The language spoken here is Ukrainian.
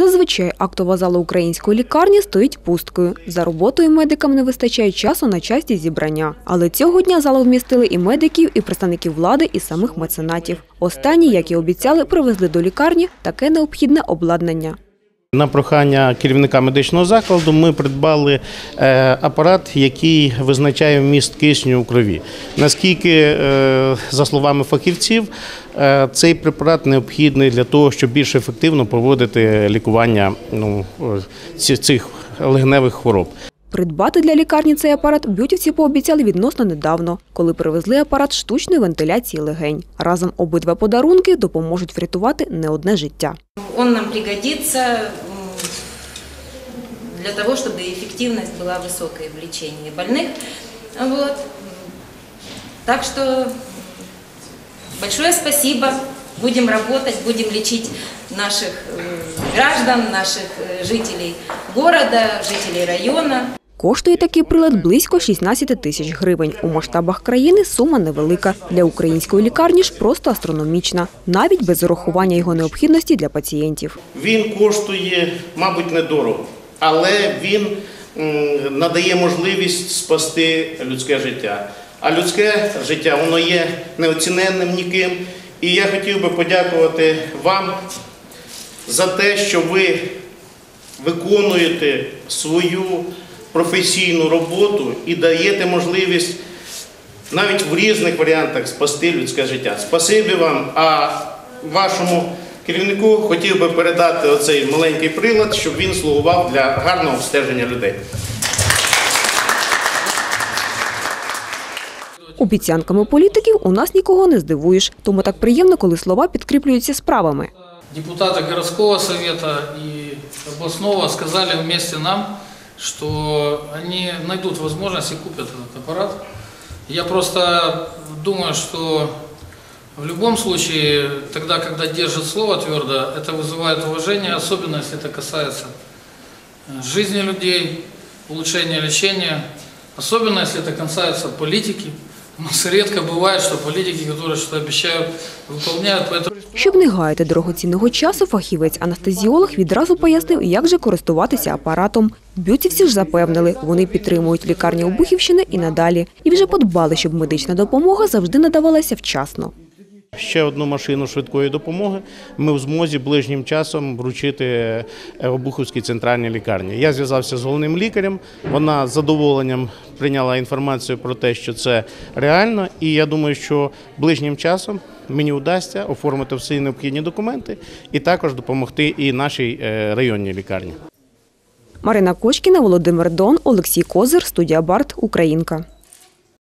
Зазвичай актова зала української лікарні стоїть пусткою. За роботою медикам не вистачає часу на часті зібрання. Але цього дня залу вмістили і медиків, і представників влади, і самих меценатів. Останні, як і обіцяли, привезли до лікарні таке необхідне обладнання. На прохання керівника медичного закладу ми придбали е, апарат, який визначає вміст кисню у крові. Наскільки, е, за словами фахівців, е, цей препарат необхідний для того, щоб більш ефективно проводити лікування ну, цих легневих хвороб. Придбати для лікарні цей апарат бютівці пообіцяли відносно недавно, коли привезли апарат штучної вентиляції легень. Разом обидва подарунки допоможуть врятувати не одне життя. Он нам пригодится для того, чтобы эффективность была высокой в лечении больных. Вот. Так что большое спасибо. Будем работать, будем лечить наших э, граждан, наших э, жителей города, жителей района. Коштує такий прилад близько 16 тисяч гривень. У масштабах країни сума невелика. Для української лікарні ж просто астрономічна, навіть без урахування його необхідності для пацієнтів. Він коштує, мабуть, недорого, але він надає можливість спасти людське життя. А людське життя воно є неоціненним ніким. І я хотів би подякувати вам за те, що ви виконуєте свою професійну роботу і даєте можливість навіть в різних варіантах спасти людське життя. Спасибі вам. А вашому керівнику хотів би передати оцей маленький прилад, щоб він слугував для гарного обстеження людей. Обіцянками політиків у нас нікого не здивуєш, тому так приємно, коли слова підкріплюються справами. Депутаты городского совета и областного сказали вместе нам, что они найдут возможность и купят этот аппарат. Я просто думаю, что в любом случае, тогда, когда держит слово твердо, это вызывает уважение, особенно если это касается э, жизни людей, улучшения лечения, особенно если это касается политики. У нас редко бывает, что политики, которые что-то обещают, выполняют, поэтому Щоб не гаяти дорогоцінного часу, фахівець-анестезіолог відразу пояснив, як же користуватися апаратом. Бютівці ж запевнили, вони підтримують лікарні Обухівщини і надалі. І вже подбали, щоб медична допомога завжди надавалася вчасно. Ще одну машину швидкої допомоги ми в змозі ближнім часом вручити е, Обухівській центральній лікарні. Я зв'язався з головним лікарем. Вона з задоволенням прийняла інформацію про те, що це реально, і я думаю, що ближнім часом мені вдасться оформити всі необхідні документи і також допомогти і нашій е, районній лікарні. Марина Кочкіна, Володимир Дон, Олексій Козир, студія Барт, Українка.